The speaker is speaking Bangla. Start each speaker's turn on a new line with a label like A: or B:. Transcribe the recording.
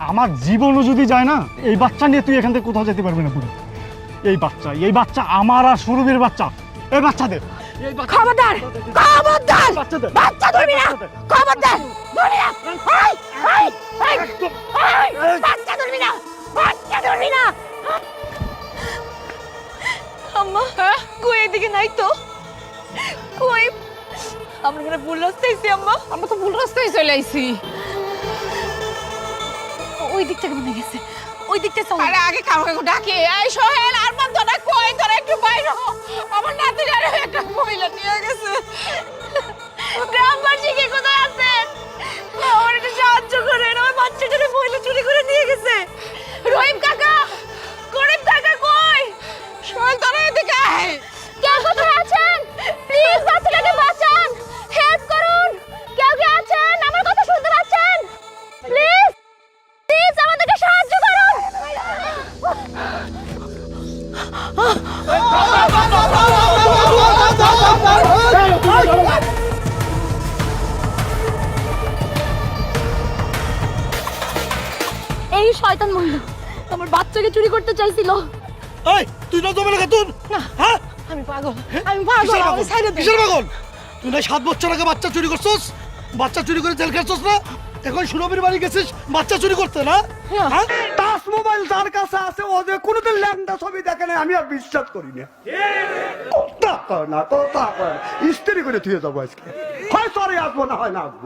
A: আমার জীবনও যদি যায় না এই বাচ্চা নিয়ে তুই এখান থেকে কোথাও যেতে পারবি না পুরো। এই বাচ্চা এই বাচ্চা আমার আর সুরভির বাচ্চা। এই বাচ্চাদের। এই বাচ্চা-
B: খবরদার খবরদার!
A: বাচ্চা
B: বাচ্চা ধরবি না! খবরদার! ধরবি না! এই, এই, এই, এই, বাচ্চা ধরবি না! বাচ্চা ধরবি না!
C: আম্মা কই এদিকে নাই তো? কই? আমরা ভুল রাস্তায় আম্মা।
B: আমরা তো ভুল রাস্তায় চলে আইছি।
C: ওই দিক থেকে মনে গেছে? ওই দিকটা থেকে
B: আরে আগে কাউকে ডাকি। এই সোহেল আর তোরা কই? তোরা একটু বাইরে হ। আমার নাতি আর একটা মহিলা নিয়ে
C: এই শয়তান মহিলা আমার বাচ্চাকে চুরি করতে চাইছিল।
D: এই তুই না জমে খাতুন হ্যাঁ?
B: আমি পাগল আমি পাগল আমি সাইডে
D: কিসের পাগল? তুই না সাত বছর আগে বাচ্চা চুরি করছস? বাচ্চা চুরি করে জেল খাচ্ছস না? এখন সুরভির বাড়ি গেছিস বাচ্চা চুরি করতে না? হ্যাঁ?
E: টাচ মোবাইল যার কাছে আছে ও যে কোনোদিন ল্যাংটা ছবি দেখে না আমি আর বিশ্বাস করি না। কথা কয় না কথা কয় না। ইস্ত্রি করে থুয়ে যাব আজকে। হয় সরে আসব না হয় না আসব।